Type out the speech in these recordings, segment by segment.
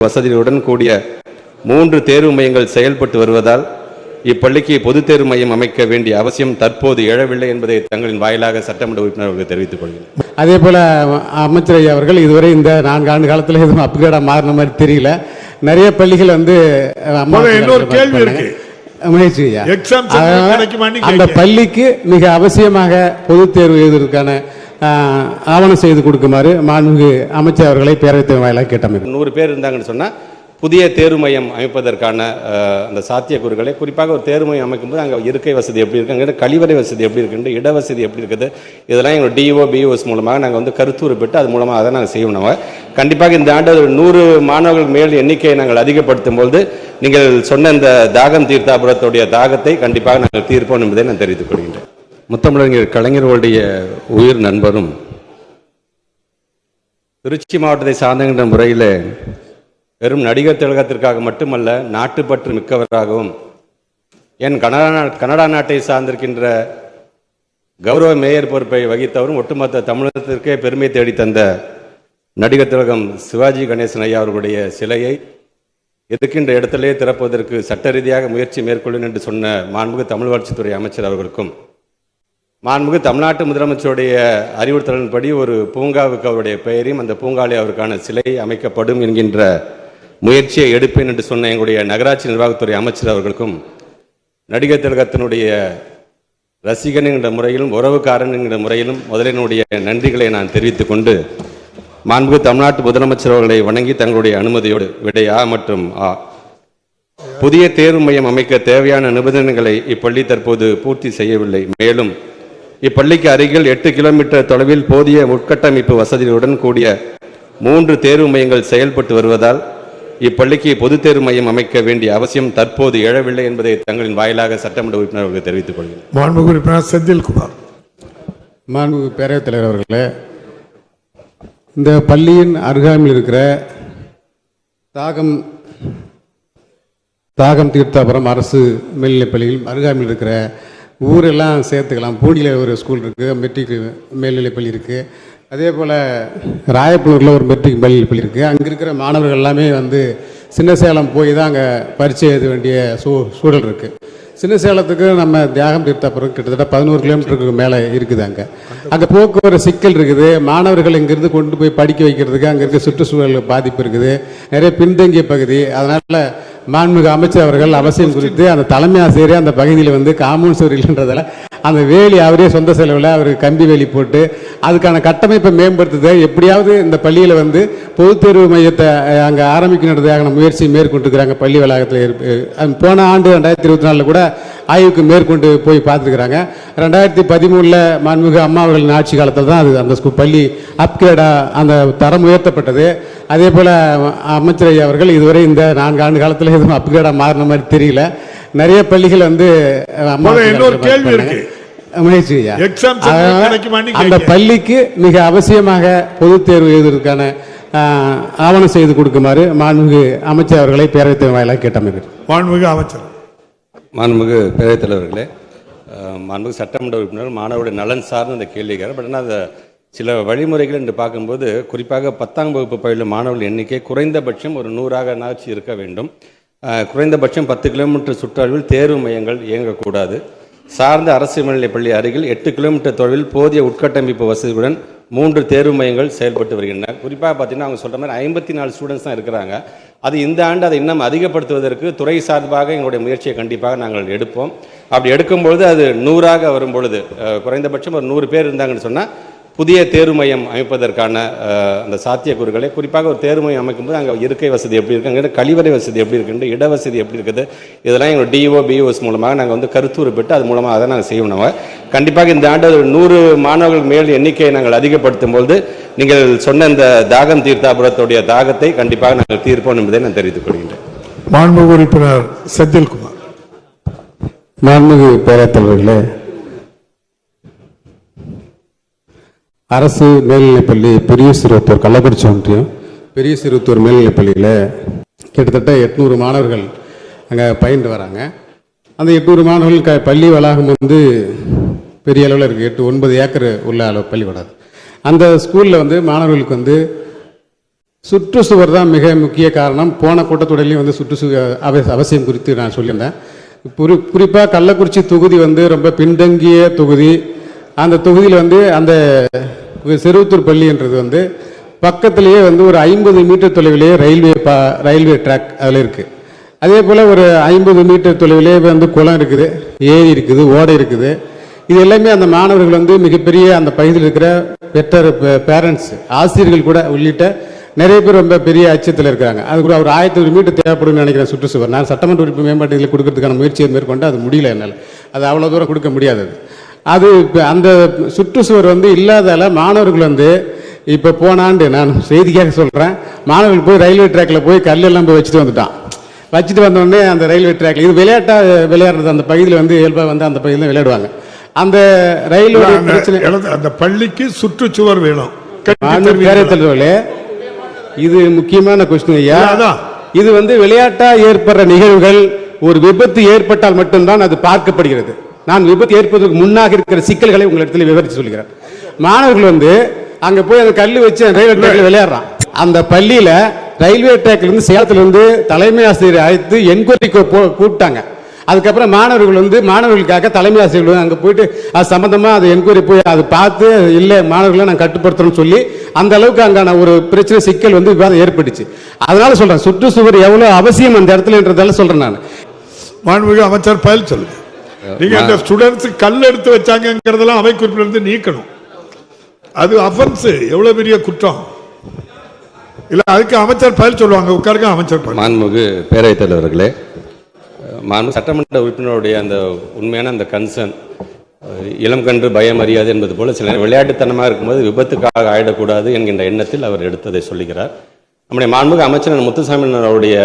வசதிகளுடன் கூடிய மூன்று தேர்வு மையங்கள் செயல்பட்டு வருவதால் இப்பள்ளிக்கு பொதுத் தேர்வு மையம் அமைக்க வேண்டிய அவசியம் தற்போது எழவில்லை என்பதை தங்களின் வாயிலாக சட்டமன்ற உறுப்பினர்களுக்கு தெரிவித்துக் கொள்கிறேன் அதே போல் அமைச்சர் ஐயா அவர்கள் இதுவரை இந்த நான்கு ஆண்டு காலத்தில் எதுவும் அப்கிரேடாக மாறின மாதிரி தெரியல நிறைய பள்ளிகள் வந்து இன்னொரு கேள்வி. இருக்கு. முயற்சி அந்த. பள்ளிக்கு மிக அவசியமாக பொதுத் தேர்வு எழுதுவதற்கான ஆவணம் செய்து கொடுக்குமாறு மாண்புமிகு அமைச்சர் அவர்களை பேரவைத்தின் வாயிலாக கேட்டமைக்கிறேன். நூறு பேர் இருந்தாங்கன்னு சொன்னால் புதிய தேர்வு மையம் அமைப்பதற்கான அந்த சாத்தியக்கூறுகளை குறிப்பாக ஒரு தேர்வு மையம் அமைக்கும்போது அங்கே இருக்கை வசதி எப்படி இருக்கு அங்கே கழிவறை வசதி எப்படி இருக்குது இட வசதி எப்படி இருக்குது இதெல்லாம் எங்கள் டிஓ பிஓஎஸ் மூலமாக நாங்கள் வந்து கருத்துரு பெற்று அது மூலமாக அதை நாங்கள் செய்யணும் கண்டிப்பாக இந்த ஆண்டு ஒரு நூறு மாணவர்கள் மேல் எண்ணிக்கையை நாங்கள் அதிகப்படுத்தும் பொழுது நீங்கள் சொன்ன இந்த தாகம் தீர்த்தாபுரத்துடைய தாகத்தை கண்டிப்பாக நாங்கள் தீர்ப்போம் என்பதை நான் தெரிவித்துக் கொள்கின்றேன். முத்தமிழறிஞர் கலைஞர்களுடைய உயிர் நண்பரும் திருச்சி மாவட்டத்தை சார்ந்தகின்ற முறையில் வெறும் நடிகர் திலகத்திற்காக மட்டுமல்ல நாட்டுப்பற்று மிக்கவராகவும் என் கனடா நா- கனடா நாட்டை சார்ந்திருக்கின்ற கௌரவ மேயர் பொறுப்பை வகித்தவரும் ஒட்டுமொத்த தமிழகத்திற்கே பெருமை தேடி தந்த நடிகர் திலகம் சிவாஜி கணேசன் ஐயா அவர்களுடைய சிலையை இருக்கின்ற இடத்திலே திறப்பதற்கு சட்ட ரீதியாக முயற்சி மேற்கொள்ளும் என்று சொன்ன மாண்புக தமிழ் வளர்ச்சித்துறை அமைச்சர் அவர்களுக்கும் மாண்புமிகு தமிழ்நாட்டு முதலமைச்சருடைய அறிவுறுத்தலின்படி ஒரு பூங்காவுக்கு அவருடைய பெயரையும் அந்த பூங்காலே அவருக்கான சிலை அமைக்கப்படும் என்கின்ற முயற்சியை எடுப்பேன் என்று சொன்ன எங்களுடைய நகராட்சி நிர்வாகத்துறை அமைச்சர் அவர்களுக்கும் நடிகர் திலகத்தினுடைய ரசிகன் என்கிற முறையிலும் உறவுக்காரன் என்கிற முறையிலும் முதலினுடைய நன்றிகளை நான் தெரிவித்துக் கொண்டு மாண்புமிகு தமிழ்நாட்டு முதலமைச்சர் அவர்களை வணங்கி தங்களுடைய அனுமதியோடு விடை ஆ மற்றும் ஆ புதிய தேர்வு மையம் அமைக்க தேவையான நிபந்தனைகளை இப்பள்ளி தற்போது பூர்த்தி செய்யவில்லை. மேலும் இப்பள்ளிக்கு அருகில் எட்டு கிலோமீட்டர் தொலைவில் போதிய உட்கட்டமைப்பு வசதிகளுடன் கூடிய மூன்று தேர்வு மையங்கள் செயல்பட்டு வருவதால் இப்பள்ளிக்கு பொதுத் தேர்வு மையம் அமைக்க வேண்டிய அவசியம் தற்போது எழவில்லை என்பதை தங்களின் வாயிலாக சட்டமன்ற உறுப்பினர்களுக்கு தெரிவித்துக் கொள்கிறேன். மாண்புமிகு உறுப்பினர் செந்தில்குமார் மாண்புமிகு பேரவைத் தலைவர் அவர்களே இந்த பள்ளியின் அருகாமையில் இருக்கிற தாகம் தாகம் தீர்த்தாபுரம் அரசு மேல்நிலைப் பள்ளியில் அருகாமையில் இருக்கிற ஊரெல்லாம் சேர்த்துக்கலாம். பூண்டியில் ஒரு ஸ்கூல் இருக்குது மெட்ரிக் மேல்நிலைப் பள்ளி இருக்குது அதே போல் ராயப்பூரில் ஒரு மெட்ரிக் மேல்நிலைப் பள்ளி இருக்குது அங்கே இருக்கிற மாணவர்கள் எல்லாமே வந்து சின்ன சேலம் போய் தான் அங்கே பரீட்சை எழுத வேண்டிய சூ சூழல் இருக்குது சின்ன சேலத்துக்கு நம்ம தியாகம் தீர்த்தாபுரம் கிட்டத்தட்ட பதினோரு கிலோமீட்டருக்கு மேலே இருக்குது அங்கே. அங்கே போக்குவரத்து சிக்கல் இருக்குது. மாணவர்கள் இங்கேருந்து கொண்டு போய் படிக்க வைக்கிறதுக்கு அங்கே இருக்க சுற்றுச்சூழல் பாதிப்பு இருக்குது. நிறைய பின்தங்கிய பகுதி. அதனால் மாண்புமிகு அமைச்சர் அவர்கள் அவசியம் குறித்து அந்த தலைமை ஆசிரியர் அந்த பகுதியில் வந்து காம்பவுண்ட் சுவர் இல்லைன்றதால அந்த வேலி அவரே சொந்த செலவில் அவர் கம்பி வேலி போட்டு அதுக்கான கட்டமைப்பை மேம்படுத்துது எப்படியாவது இந்த பள்ளியில் வந்து பொதுத் தேர்வு மையத்தை அங்கே ஆரம்பிக்கணுன்றதுக்கான முயற்சி மேற்கொண்டிருக்கிறாங்க பள்ளி வளாகத்தில் போன ஆண்டு ரெண்டாயிரத்தி இருபத்தி நாலில் கூட ஆய்வுக்கு மேற்கொண்டு போய் பார்த்துருக்குறாங்க ரெண்டாயிரத்தி பதிமூணில் மாண்புமிகு அம்மா அவர்களின் ஆட்சி காலத்தில் தான் அது அந்த ஸ்கூல் பள்ளி அப்கிரேடாக அந்த தரம் உயர்த்தப்பட்டது அதே போல் அமைச்சர் ஐயா அவர்கள் இதுவரை இந்த நான்கு ஆண்டு காலத்தில் எதுவும் அப்கிரேடாக மாறின மாதிரி தெரியல நிறைய பள்ளிகள் வந்து இன்னொரு கேள்வி. இருக்கு. முயற்சி அந்த. பள்ளிக்கு மிக அவசியமாக பொதுத் தேர்வு எழுதுவதற்கான ஆவணம் செய்து கொடுக்குமாறு மாண்புமிகு அமைச்சர் அவர்களை பேரவைத் தலைவர் வாயிலாக கேட்டமைக்கிறேன். மாண்புமிகு அமைச்சர். மாண்புமிகு பேரவைத் தலைவர்களே மாண்புமிகு சட்டமன்ற உறுப்பினர் மாணவருடைய நலன் சார்ந்த இந்த கேள்விக்கார் பட் ஆனால் அந்த சில வழிமுறைகள் என்று பார்க்கும்போது குறிப்பாக பத்தாம் வகுப்பு பயிலும் மாணவர்கள் எண்ணிக்கை குறைந்தபட்சம் ஒரு நூறாக நாச்சு இருக்க வேண்டும். குறைந்தபட்சம் பத்து கிலோமீட்டர் சுற்றளவில் தேர்வு மையங்கள் இயங்கக்கூடாது. சார்ந்த அரசு மேல்நிலைப்பள்ளி அருகில் எட்டு கிலோமீட்டர் தொலைவில் போதிய உட்கட்டமைப்பு வசதியுடன் மூன்று தேர்வு மையங்கள் செயல்பட்டு வருகின்றன. குறிப்பாக பார்த்தீங்கன்னா அவங்க சொல்கிற மாதிரி ஐம்பத்தி நாலு ஸ்டூடெண்ட்ஸ் தான் இருக்கிறாங்க. அது இந்த ஆண்டு அதை இன்னும் அதிகப்படுத்துவதற்கு துறை சார்பாக எங்களுடைய முயற்சியை கண்டிப்பாக நாங்கள் எடுப்போம். அப்படி எடுக்கும்பொழுது அது நூறாக வரும் பொழுது குறைந்தபட்சம் ஒரு நூறு பேர் இருந்தாங்கன்னு சொன்னால் புதிய தேர்வு மையம் அமைப்பதற்கான அந்த சாத்தியக்கூறுகளை குறிப்பாக ஒரு தேர்வு மையம் அமைக்கும்போது அங்கே இருக்கை வசதி எப்படி இருக்கு அங்கே கழிவறை வசதி எப்படி இருக்குன்னு இட வசதி எப்படி இருக்குது இதெல்லாம் எங்கள் டிஓ பிஓஎஸ் மூலமாக நாங்கள் வந்து கருத்துரு பெற்று அது மூலமாக அதை நாங்கள் செய்யணும் கண்டிப்பாக இந்த ஆண்டு நூறு மாணவர்கள் மேல் எண்ணிக்கையை நாங்கள் அதிகப்படுத்தும் பொழுது நீங்கள் சொன்ன இந்த தாகம் தீர்த்தாபுரத்துடைய தாகத்தை கண்டிப்பாக நாங்கள் தீர்ப்போம் என்பதை நான் தெரிவித்துக் கொள்கின்றேன். மாண்புமிகு உறுப்பினர் செந்தில்குமார். மாண்புமிகு பேரவைத் அரசு மேல்நிலைப்பள்ளி பெரிய சிறுவத்தூர் கள்ளக்குறிச்சி ஒன்றியம் பெரிய சிறுவத்தூர் மேல்நிலைப்பள்ளியில் கிட்டத்தட்ட எட்நூறு மாணவர்கள் அங்கே பயின்று வராங்க. அந்த எட்நூறு மாணவர்கள் க பள்ளி வளாகம் வந்து பெரிய அளவில் இருக்குது எட்டு ஒன்பது ஏக்கர் உள்ள அளவு பள்ளிக்கூடம் அந்த ஸ்கூலில் வந்து மாணவர்களுக்கு வந்து சுற்றுச்சுவர் தான் மிக முக்கிய காரணம். போன கூட்டத்தொடரிலையும் வந்து சுற்றுச்சுவர் அவசியம் குறித்து நான் சொல்லியிருந்தேன். குறி குறிப்பாக கள்ளக்குறிச்சி தொகுதி வந்து ரொம்ப பின்தங்கிய தொகுதி. அந்த தொகுதியில் வந்து அந்த செருவத்தூர் பள்ளின்றது வந்து பக்கத்திலேயே வந்து ஒரு ஐம்பது மீட்டர் தொலைவிலேயே ரயில்வே பா ரயில்வே ட்ராக் அதில் இருக்குது அதே போல் ஒரு ஐம்பது மீட்டர் தொலைவிலே வந்து குளம் இருக்குது ஏரி இருக்குது ஓடை இருக்குது. இது எல்லாமே அந்த மாணவர்கள் வந்து மிகப்பெரிய அந்த பகுதியில் இருக்கிற பெற்றர் பேரண்ட்ஸ் ஆசிரியர்கள் கூட உள்ளிட்ட நிறைய பேர் ரொம்ப பெரிய அச்சத்தில் இருக்காங்க அது கூட ஒரு ஆயிரத்தி ஒரு மீட்டர் தேவைப்படும்னு நினைக்கிறேன் சுற்றுச்சுவர் நான் சட்டமன்ற உறுப்பு மேம்பாட்டு இதில் கொடுக்கறதுக்கான முயற்சியை மேற்கொண்டு அது முடியல என்னால். அது அவ்வளோ தூரம் கொடுக்க முடியாது அது. இப்போ அந்த சுற்றுச்சுவர் வந்து இல்லாதால மாணவர்கள் வந்து இப்போ போனாண்டு நான் செய்திக்காக சொல்கிறேன் மாணவர்கள் போய் ரயில்வே ட்ராக்கில் போய் கல்லெல்லாம் போய் வச்சுட்டு வந்துட்டான். வச்சுட்டு வந்தோடனே அந்த ரயில்வே ட்ராக்ல இது விளையாட்டா விளையாடுறது அந்த பகுதியில் வந்து இயல்பா வந்து அந்த பகுதியில் விளையாடுவாங்க. அந்த அந்த பிரச்சனை அந்த பள்ளிக்கு சுற்றுச்சுவர் வேணும். தலைவர்களே, இது முக்கியமான கொஸ்டின் ஐயா. இது வந்து விளையாட்டா ஏற்படுற நிகழ்வுகள் ஒரு விபத்து ஏற்பட்டால் மட்டும்தான் அது பார்க்கப்படுகிறது. நான் விபத்து ஏற்பதற்கு முன்னாக இருக்கிற சிக்கல்களை உங்களிடத்தில் விவரித்து சொல்கிறேன் மாணவர்கள் வந்து அங்கே போய் அந்த கல் வச்சு ரயில்வே ட்ரேக்கில் விளையாடுறான். அந்த பள்ளியில் ரயில்வே ட்ராக்ல சேலத்துலேருந்து இருந்து தலைமை ஆசிரியர் அழைத்து என்கொயரி கூப்பிட்டாங்க. அதுக்கப்புறம் மாணவர்கள் வந்து மாணவர்களுக்காக தலைமை ஆசிரியர்கள் வந்து அங்கே போயிட்டு அது சம்மந்தமாக அது என்கொயரி போய் அதை பார்த்து இல்லை மாணவர்களை நான் கட்டுப்படுத்துறோம்னு சொல்லி அந்த அளவுக்கு அங்கான ஒரு பிரச்சனை சிக்கல் வந்து விவாதம் ஏற்பட்டுச்சு. அதனால சொல்கிறேன் சுற்றுச்சுவர் எவ்வளோ அவசியம் அந்த இடத்துலன்றதால சொல்கிறேன் நான். மாண்புமிகு அமைச்சர் பயில் சொல்லுங்கள் நீங்க அந்த ஸ்டூடெண்ட்ஸ் கல் எடுத்து வச்சாங்கங்கிறதெல்லாம் அவை குறிப்பில இருந்து நீக்கணும். அது அஃபென்ஸ் எவ்வளவு பெரிய குற்றம்? இல்ல அதுக்கு அமைச்சர் பதில் சொல்லுவாங்க உட்காருங்க அமைச்சர் மாண்புமிகு பேரவைத் தலைவர்களே மாண்பு சட்டமன்ற உறுப்பினருடைய அந்த உண்மையான அந்த கன்சர்ன் இளம் கன்று பயம் அறியாது என்பது போல சில விளையாட்டுத்தனமாக இருக்கும்போது விபத்துக்காக ஆயிடக்கூடாது என்கின்ற எண்ணத்தில் அவர் எடுத்ததை சொல்லுகிறார். நம்முடைய மாண்புக அமைச்சர் முத்துசாமி அவருடைய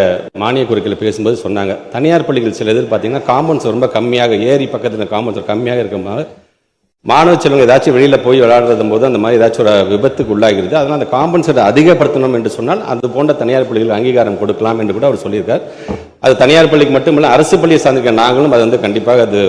மானிய குறுக்கில் பேசும்போது சொன்னாங்க. தனியார் பள்ளிகள் சில இதில் பார்த்தீங்கன்னா காம்பவுண்ட்ஸ் ரொம்ப கம்மியாக ஏரி பக்கத்தில் காம்பவுண்ட்ஸ் கம்மியாக இருக்கும்போது மாணவ செல்வங்க ஏதாச்சும் வெளியில் போய் விளையாடுறது போது அந்த மாதிரி ஏதாச்சும் ஒரு விபத்துக்கு உள்ளாகிறது அதனால் அந்த காம்பன்சேட் அதிகப்படுத்தணும் என்று சொன்னால் அது போன்ற தனியார் பள்ளிகளுக்கு அங்கீகாரம் கொடுக்கலாம் என்று கூட அவர் சொல்லியிருக்கார். அது தனியார் பள்ளிக்கு மட்டும் இல்லை அரசு பள்ளியை சார்ந்திருக்க நாங்களும் அது வந்து கண்டிப்பாக அது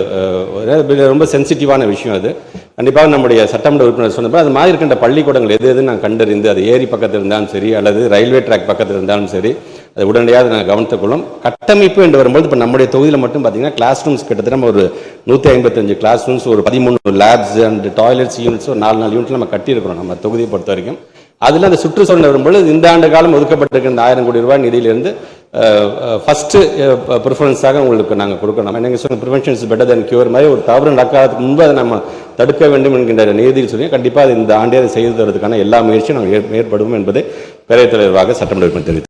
ஒரு ரொம்ப சென்சிட்டிவான விஷயம் அது. கண்டிப்பாக நம்முடைய சட்டமன்ற உறுப்பினர் சொன்னப்போ அது மாதிரி இருக்கின்ற பள்ளிக்கூடங்கள் எது எது நான் கண்டறிந்து அது ஏரி பக்கத்தில் இருந்தாலும் சரி அல்லது ரயில்வே ட்ராக் பக்கத்தில் இருந்தாலும் சரி அது உடனடியாக நாங்கள் கவனித்துக்கொள்ளும் கட்டமைப்பு என்று வரும்போது இப்போ நம்முடைய தொகுதியில் மட்டும் பார்த்தீங்கன்னா கிளாஸ் ரூம்ஸ் கிட்டத்தட்ட ஒரு நூற்றி ஐம்பத்தஞ்சு கிளாஸ் ரூம்ஸ் ஒரு பதிமூணு லேப்ஸ் அண்ட் டாய்லெட்ஸ் யூனிட்ஸ் ஒரு நாலு நாலு யூனிட் நம்ம கட்டியிருக்கிறோம் நம்ம தொகுதியை பொறுத்த வரைக்கும். அதில் அந்த சுற்றுச்சூழல் வரும்பொழுது இந்த ஆண்டு காலம் ஒதுக்கப்பட்டிருக்கிற இந்த ஆயிரம் கோடி ரூபாய் நிதியிலிருந்து ஃபஸ்ட்டு ப்ரிஃபரன்ஸாக உங்களுக்கு நாங்கள் கொடுக்கணும். நீங்கள் சொன்ன prevention is better then cure மாதிரி ஒரு தவறு நடக்காததுக்கு முன்பு அதை நம்ம தடுக்க வேண்டும் என்கின்ற நீதியில் சொல்லி கண்டிப்பாக அது இந்த ஆண்டே அதை செய்து தரதுக்கான எல்லா முயற்சியும் நாங்கள் ஏற்படுவோம் என்பதை பேரவைத் தலைவராக சட்டமன்ற உறுப்பினர்